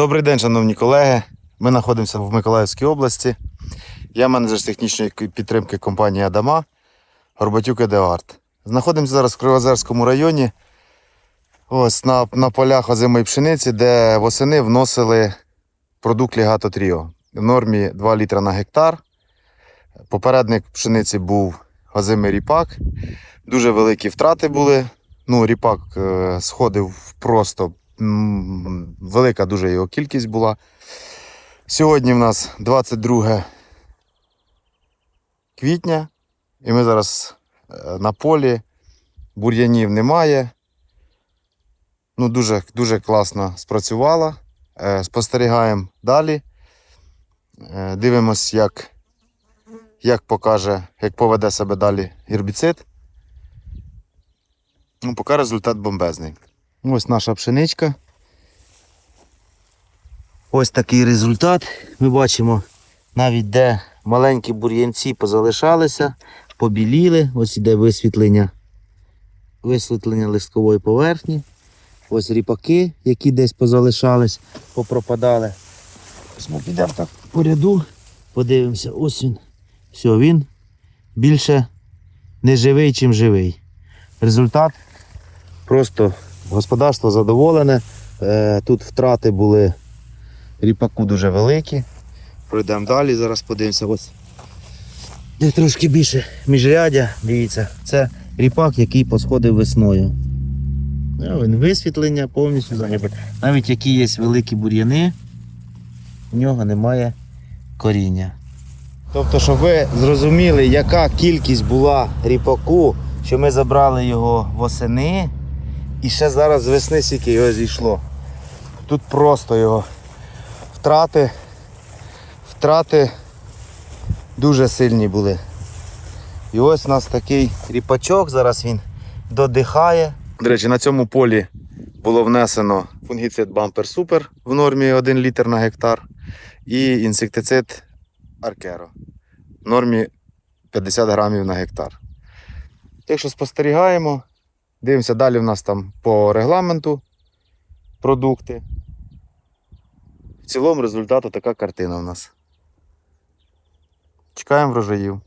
Добрий день, шановні колеги. Ми знаходимося в Миколаївській області. Я менеджер з технічної підтримки компанії Адама Горбатюк Едеард. Знаходимося зараз в Кривозерському районі. Ось на, на полях озимої пшениці, де восени вносили продукт Лігато Тріо в нормі 2 літра на гектар. Попередник пшениці був озимий ріпак. Дуже великі втрати були. Ну, ріпак е, сходив просто велика дуже його кількість була. Сьогодні в нас 22 квітня, і ми зараз е, на полі. Бур'янів немає. Ну, дуже, дуже класно спрацювала. Е, Спостерігаємо далі. Е, Дивимось, як, як покаже, як поведе себе далі гербіцид. Ну, поки результат бомбезний. Ось наша пшеничка. Ось такий результат. Ми бачимо навіть де маленькі бур'янці позалишалися, побіліли. Ось іде висвітлення, висвітлення листкової поверхні. Ось ріпаки, які десь позалишались, попропадали. Ось ми підемо так по ряду, подивимося, ось він. Все, він більше не живий, чим живий. Результат просто господарство задоволене. Е, Тут втрати були ріпаку дуже великі. Пройдемо далі, зараз подивимося. Ось. Трошки більше міжрядя, дивіться, це ріпак, який посходив весною. Ну, Він висвітлення повністю зайнятий. Навіть які є великі бур'яни, в нього немає коріння. Тобто, щоб ви зрозуміли, яка кількість була ріпаку, що ми забрали його восени, і ще зараз з весни скільки його зійшло. Тут просто його втрати, втрати дуже сильні були. І ось у нас такий ріпачок, зараз він додихає. До речі, на цьому полі було внесено фунгіцид Bumper Super в нормі 1 літр на гектар і інсектицид Аркеро в нормі 50 грамів на гектар. Так що спостерігаємо, дивимося далі в нас там по регламенту продукти. В цілому результату така картина в нас. Чекаємо врожаїв.